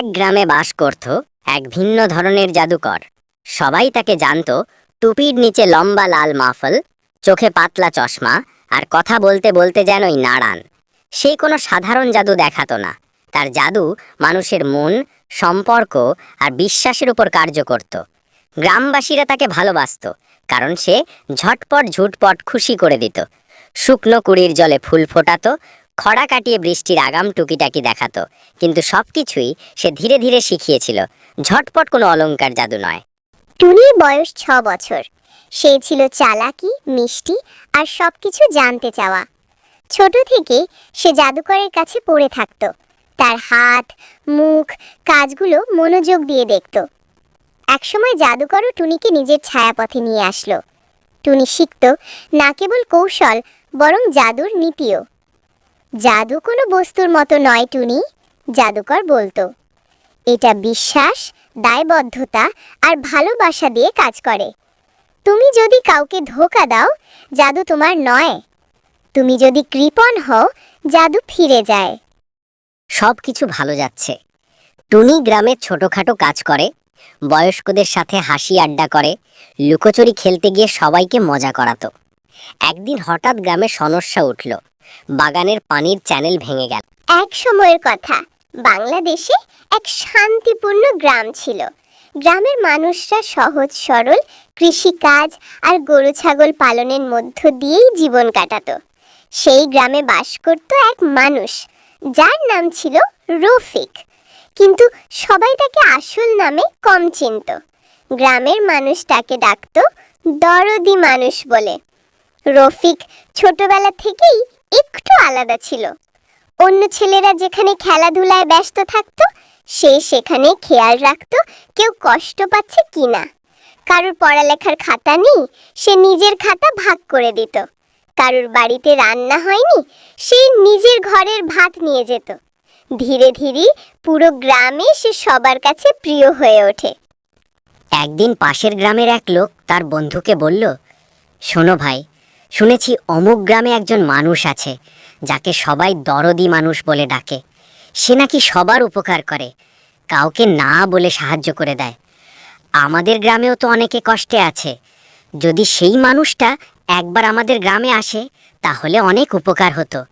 এক গ্রামে বাস করত এক ভিন্ন ধরনের জাদুকর। সবাই তাকে জানতো, টুপির নিচে লম্বা লাল মাফল, চোখে পাতলা চশমা আর কথা বলতে বলতে যেনই নাড়ান। সে কোনো সাধারণ জাদু দেখাতো না। তার জাদু মানুষের মন, সম্পর্ক আর বিশ্বাসের উপর কার্য করত। গ্রামবাসীরা তাকে ভালোবাসতো, কারণ সে ঝটপট ঝুটপট খুশি করে দিত। শুকনো কুড়ির জলে ফুল ফোটাতো খরা কাটিয়ে বৃষ্টির আগাম টুকিটাকি দেখাতো, কিন্তু সবকিছুই সে ধীরে ধীরে শিখিয়েছিল, ঝটপট কোনো অলংকার জাদু নয়। টুনির বয়স ছ বছর। সে ছিল চালাকি, মিষ্টি আর সবকিছু জানতে চাওয়া। ছোট থেকে সে জাদুকরের কাছে পড়ে থাকত। তার হাত, মুখ, কাজগুলো মনোযোগ দিয়ে দেখত। একসময় জাদুকরও টুনিকে নিজের ছায়াপথে নিয়ে আসলো। টুনি শিখত না কেবল কৌশল, বরং জাদুর নীতিও। জাদু কোনো বস্তুর মতো নয়, টুনি, জাদুকর বলতো। এটা বিশ্বাস, দায়বদ্ধতা আর ভালোবাসা দিয়ে কাজ করে। তুমি যদি কাউকে ধোকা দাও, জাদু তোমার নয়। তুমি যদি কৃপণ হও, জাদু ফিরে যায়। সব কিছু ভালো যাচ্ছে। টুনি গ্রামে ছোটখাটো কাজ করে, বয়স্কদের সাথে হাসি আড্ডা করে, লুকোচুরি খেলতে গিয়ে সবাইকে মজা করাতো। একদিন হঠাৎ গ্রামে সমস্যা উঠল। বাগানের পানির চ্যানেল ভেঙে গেল। এক সময়ের কথা। বাংলাদেশে এক শান্তিপূর্ণ গ্রাম ছিল। গ্রামের মানুষরা সহজ, সরল কৃষিকাজ আর গরু, ছাগল পালনের মধ্য দিয়েই জীবন কাটাতো। সেই গ্রামে বাস করত এক মানুষ। যার নাম ছিল রফিক। কিন্তু সবাই তাকে আসল নামে কম চিনত। গ্রামের মানুষ তাকে ডাকত দরদি মানুষ বলে। রফিক ছোটবেলা থেকেই একটু আলাদা ছিল। অন্য ছেলেরা যেখানে খেলাধুলায় ব্যস্ত থাকতো, সে সেখানে খেয়াল রাখত কেউ কষ্ট পাচ্ছে কি না। কারোর পড়ালেখার খাতা নেই, সে নিজের খাতা ভাগ করে দিত। কারোর বাড়িতে রান্না হয়নি, সে নিজের ঘরের ভাত নিয়ে যেত। ধীরে ধীরে পুরো গ্রামে সে সবার কাছে প্রিয় হয়ে ওঠে। একদিন পাশের গ্রামের এক লোক তার বন্ধুকে বলল, শোনো ভাই শুনেছি অমুক গ্রামে একজন মানুষ আছে, যাকে সবাই দরদি মানুষ বলে ডাকে। সে নাকি সবার উপকার করে, কাউকে না বলে সাহায্য করে দেয়। আমাদের গ্রামেও তো অনেকে কষ্টে আছে। যদি সেই মানুষটা একবার আমাদের গ্রামে আসে, তাহলে অনেক উপকার হতো।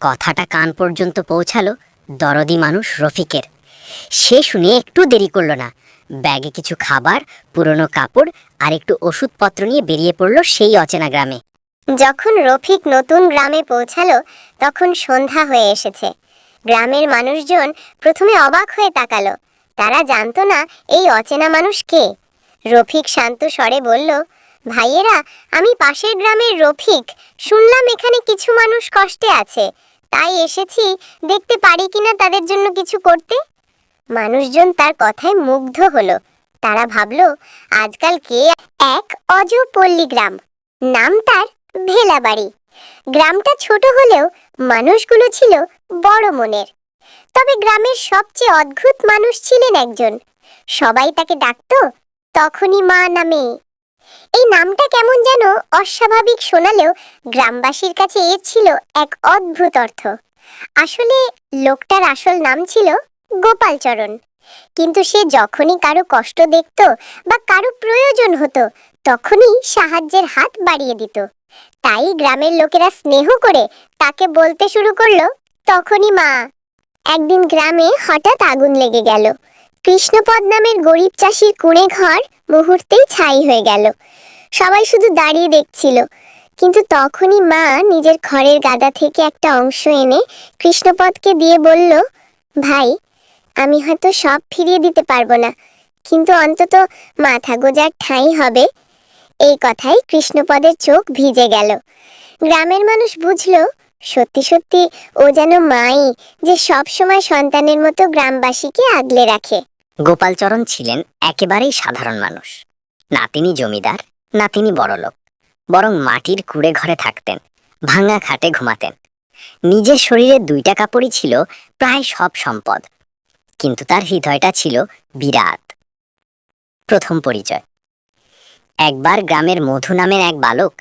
কথাটা কান পর্যন্ত পৌঁছালো দরদি মানুষ রফিকের। সে শুনে একটু দেরি করল না। ব্যাগে কিছু খাবার, পুরনো কাপড় আর একটু ওষুধপত্র নিয়ে বেরিয়ে পড়ল সেই অচেনা গ্রামে। যখন রফিক নতুন গ্রামে পৌঁছালো, তখন সন্ধ্যা হয়ে এসেছে। গ্রামের মানুষজন প্রথমে অবাক হয়ে তাকালো। তারা জানতো না এই অচেনা মানুষ কে। রফিক শান্ত স্বরে বলল, ভাইয়েরা, আমি পাশের গ্রামের রফিক। শুনলাম এখানে কিছু মানুষ কষ্টে আছে। তাই এসেছি, দেখতে পারি কিনা তাদের জন্য কিছু করতে? মানুষজন তার কথায় মুগ্ধ হলো। তারা ভাবলো, আজকাল কে এক অজপল্লী গ্রাম? নাম তার ভেলাবাড়ি। গ্রামটা ছোট হলেও মানুষগুলো ছিল বড় মনের। তবে গ্রামের সবচেয়ে অদ্ভুত মানুষ ছিলেন একজন। সবাই তাকে ডাকতো, তখনই মা নামে। এই নামটা কেমন যেন অস্বাভাবিক শোনালেও গ্রামবাসীর কাছে এর ছিল এক অদ্ভুত অর্থ। আসলে লোকটার আসল নাম ছিল গোপালচরণ কিন্তু সে যখনই কারও কষ্ট দেখত বা কারও প্রয়োজন হতো, তখনই সাহায্যের হাত বাড়িয়ে দিত। তাই গ্রামের লোকেরা স্নেহ করে তাকে বলতে শুরু করল, তখনই মা। একদিন গ্রামে হঠাৎ আগুন লেগে গেল। কৃষ্ণপদ নামের গরিব চাষির কুঁড়ে ঘর মুহূর্তেই ছাই হয়ে গেল। সবাই শুধু দাঁড়িয়ে দেখছিল। কিন্তু তখনই মা নিজের ঘরের গাদা থেকে একটা অংশ এনে কৃষ্ণপদকে দিয়ে বলল, ভাই আমি হয়তো সব ফিরিয়ে দিতে পারব না। কিন্তু অন্তত মাথা গোজার ঠাঁই হবে। এই কথাই কৃষ্ণপদের চোখ ভিজে গেল। গ্রামের মানুষ বুঝলো, সত্যি সত্যি ও যেন মাই যে সব সময় সন্তানের মতো গ্রামবাসীকে আগলে রাখে। গোপালচরণ ছিলেন একেবারেই সাধারণ মানুষ। না তিনি জমিদার, না তিনি বড়লোক। বরং মাটির কুড়ে ঘরে থাকতেন, ভাঙা খাটে ঘুমাতেন। নিজের শরীরে দুইটা কাপড়ই ছিল প্রায় সব সম্পদ। কিন্তু তার হৃদয়টা ছিল বিরাট। প্রথম পরিচয়। একবার গ্রামের মধু নামের এক বালক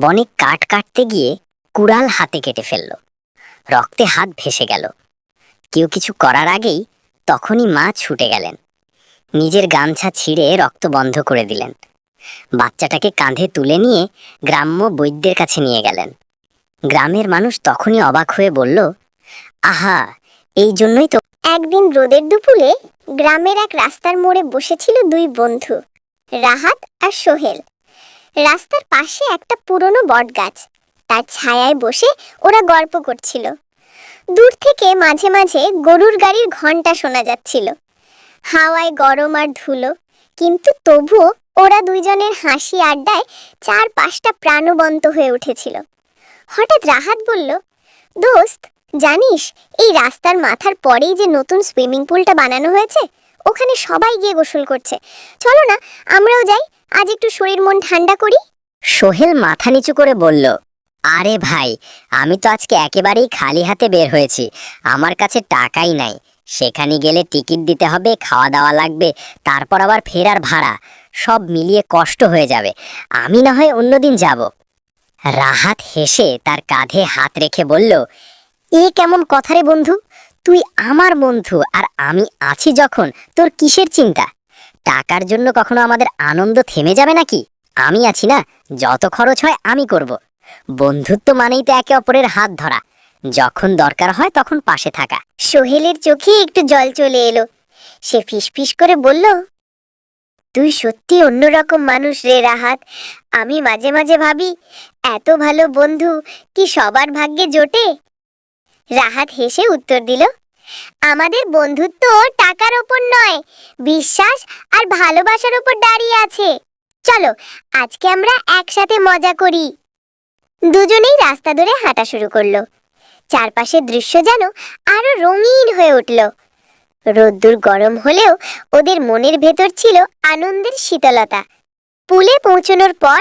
বনে কাঠ কাটতে গিয়ে কুড়াল হাতে কেটে ফেলল। রক্তে হাত ভেসে গেল। কেউ কিছু করার আগেই তখনই মা ছুটে গেলেন। নিজের গামছা ছিঁড়ে রক্ত বন্ধ করে দিলেন। বাচ্চাটাকে কাঁধে তুলে নিয়ে গ্রাম্য বৈদ্যের কাছে নিয়ে গেলেন। গ্রামের মানুষ তখনই অবাক হয়ে বলল, আহা, এই জন্যই তো একদিন রোদের দুপুরে গ্রামের এক রাস্তার মোড়ে বসেছিল দুই বন্ধু, রাহাত আর সোহেল। রাস্তার পাশে একটা পুরনো বটগাছ, তার ছায়ায় বসে ওরা গল্প করছিল। দূর থেকে মাঝে মাঝে গরুর গাড়ির ঘণ্টা শোনা যাচ্ছিল। হাওয়ায় গরম আর ধুলো, কিন্তু তবুও ওরা দুইজনের হাসি আড্ডায় চার পাঁচটা প্রাণবন্ত হয়ে উঠেছিল। হঠাৎ রাহাত বলল, দোস্ত জানিস, এই রাস্তার মাথার পরেই যে নতুন সুইমিং পুলটা বানানো হয়েছে, ওখানে সবাই গিয়ে গোসল করছে। চলো না, আমরাও যাই, আজ একটু শরীর মন ঠান্ডা করি। সোহেল মাথা নিচু করে বলল, আরে ভাই, আমি তো আজকে একেবারেই খালি হাতে বের হয়েছি। আমার কাছে টাকাই নাই। সেখানে গেলে টিকিট দিতে হবে খাওয়া দাওয়া লাগবে, তারপর আবার ফেরার ভাড়া। সব মিলিয়ে কষ্ট হয়ে যাবে। আমি না হয় অন্যদিন যাব। রাহাত হেসে তার কাঁধে হাত রেখে বলল এ কেমন কথা রে বন্ধু? তুই আমার বন্ধু আর আমি আছি যখন, তোর কিসের চিন্তা? টাকার জন্য কখনো আমাদের আনন্দ থেমে যাবে নাকি? আমি আছি না, যত খরচ হয় আমি করব। বন্ধুত্ব মানেই তো একে অপরের হাত ধরা। যখন দরকার হয় তখন পাশে থাকা। সোহেলের চোখে একটু জল চলে এলো। সে ফিসফিস করে বলল, তুই সত্যি অন্যরকম মানুষ রে রাহাত। আমি মাঝে মাঝে ভাবি, এত ভালো বন্ধু কি সবার ভাগ্যে জোটে? রাহাত হেসে উত্তর দিল, আমাদের বন্ধুত্ব টাকার ওপর নয়, বিশ্বাস আর ভালোবাসার ওপর দাঁড়িয়ে আছে। চলো, আজকে আমরা একসাথে মজা করি। দুজনেই রাস্তা ধরে হাঁটা শুরু করল। চারপাশের দৃশ্য যেন আরও রঙিন হয়ে উঠল। রোদ্দুর গরম হলেও ওদের মনের ভেতর ছিল আনন্দের শীতলতা। পুলে পৌঁছানোর পর